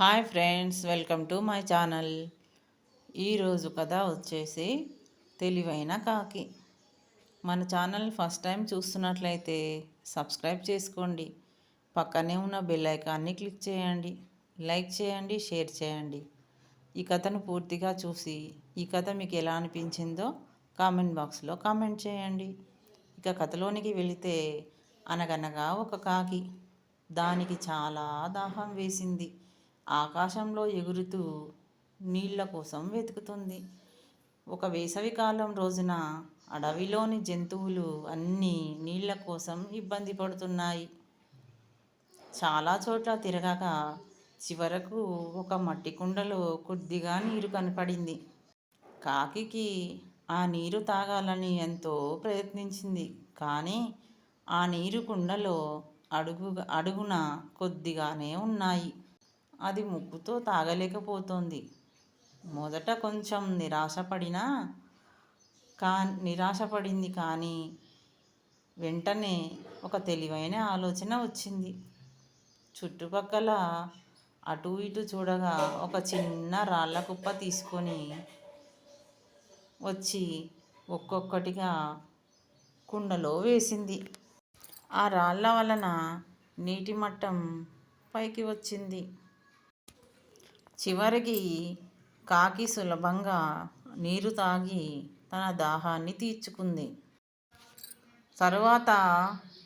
Hi friends welcome to my channel. ఈరోజు కథ వచ్చేసి తెలివైన కాకి. మన ఛానల్ ఫస్ట్ టైం చూస్తున్నట్లయితే సబ్స్క్రైబ్ చేసుకోండి. పక్కనే ఉన్న బెల్ ఐకాన్ని క్లిక్ చేయండి. లైక్ చేయండి షేర్ చేయండి. ఈ కథను పూర్తిగా చూసి ఈ కథ మీకు ఎలా అనిపించిందో కామెంట్ బాక్స్లో కామెంట్ చేయండి. ఇక కథలోనికి వెళితే అనగనగా ఒక కాకి. దానికి చాలా దాహం వేసింది. ఆకాశంలో ఎగురుతూ నీళ్ళ కోసం వెతుకుతుంది. ఒక వేసవికాలం రోజున అడవిలోని జంతువులు అన్నీ నీళ్ళ కోసం ఇబ్బంది పడుతున్నాయి. చాలా చోట్ల తిరగక చివరకు ఒక మట్టి కుండలో కొద్దిగా నీరు కనపడింది. కాకికి ఆ నీరు తాగాలని ఎంతో ప్రయత్నించింది. కానీ ఆ నీరు కుండలో అడుగు అడుగున కొద్దిగానే ఉన్నాయి. అది ముక్కుతో తాగలేకపోతోంది. మొదట కొంచెం నిరాశపడినా కా నిరాశపడింది కానీ వెంటనే ఒక తెలివైన ఆలోచన వచ్చింది. చుట్టుపక్కల అటు ఇటు చూడగా ఒక చిన్న రాళ్ళ కుప్ప తీసుకొని వచ్చి ఒక్కొక్కటిగా కుండలో వేసింది. ఆ రాళ్ళ వలన నీటి మట్టం పైకి వచ్చింది. చివరికి కాకి సులభంగా నీరు తాగి తన దాహాన్ని తీర్చుకుంది. తరువాత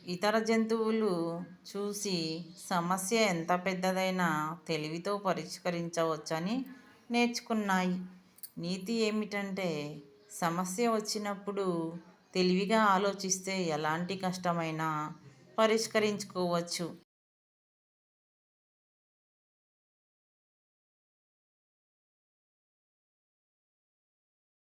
ఇతర జంతువులు చూసి సమస్య ఎంత పెద్దదైనా తెలివితో పరిష్కరించవచ్చని నేర్చుకున్నాయి. నీతి ఏమిటంటే సమస్య వచ్చినప్పుడు తెలివిగా ఆలోచిస్తే ఎలాంటి కష్టమైనా పరిష్కరించుకోవచ్చు.